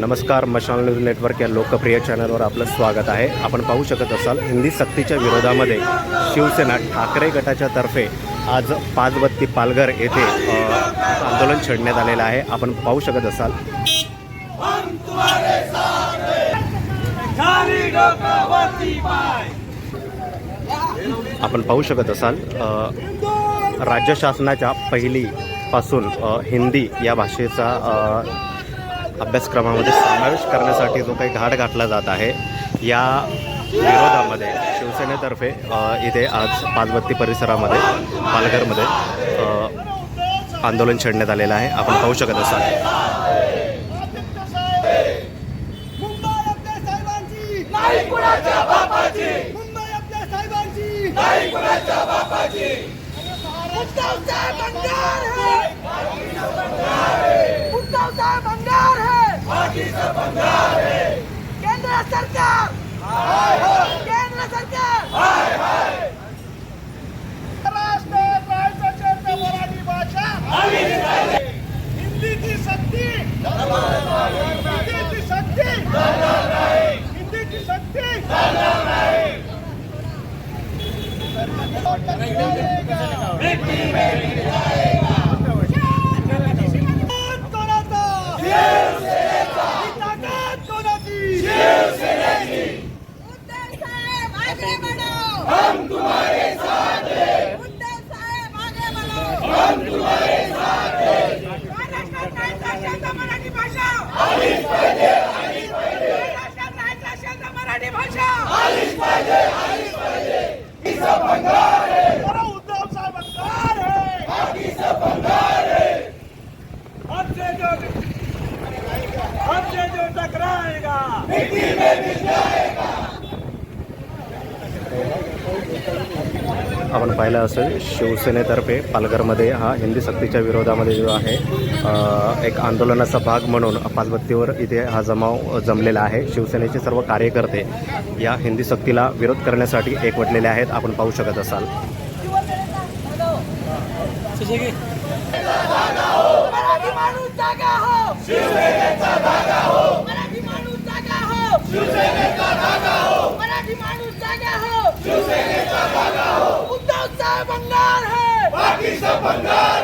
नमस्कार मशाल news network या लोकप्रिय चॅनलवर आपलं स्वागत आहे. आपण पाहू शकत असाल हिंदी सक्तीच्या विरोधामध्ये शिवसेना ठाकरे गटाच्या तर्फे आज पाचबत्ती पालघर येथे आंदोलन छेडण्यात आलेलं आहे. आपण पाहू शकत असाल. आपण पाहू शकत असाल राज्य शासनाच्या पहिलीपासून हिंदी या भाषेचा अभ्यासक्रमामध्ये समावेश करण्यासाठी जो काही घाट घातला जात आहे या विरोधामध्ये शिवसेनेतर्फे इथे आज पाचबत्ती परिसरामध्ये पालघरमध्ये आंदोलन छेडण्यात आलेलं आहे. आपण पाहू शकत असाल. मुंबई आपल्या साहेबांची! नाही कुणाच्या बापाची! मुंबई सरकार! केंद्र सरकार! महाराष्ट्र राज्याची मराठी भाषा हिंदीची सक्ती हिंदीची सक्ती हिंदीची सक्ती कोणाचा टकराएगा मिट्टी में मिल जाएगा आपण पाहिलं असेल शिवसेनेतर्फे पालघरमध्ये हा हिंदी सक्तीच्या विरोधामध्ये जो आहे एक आंदोलनाचा भाग म्हणून पाचबत्तीवर इथे हा जमाव जमलेला आहे. शिवसेनेचे सर्व कार्यकर्ते या हिंदी सक्तीला विरोध करण्यासाठी एकवटलेले आहेत. आपण पाहू शकत असाल. हो शिवसेनेचा जागा हो मराठी माणूस जागा हो शिवसेनेचा जागा हो मराठी माणूस जागा हो शिवसेनेचा जागा हो बंगाल है। बाकी सब बंगाल।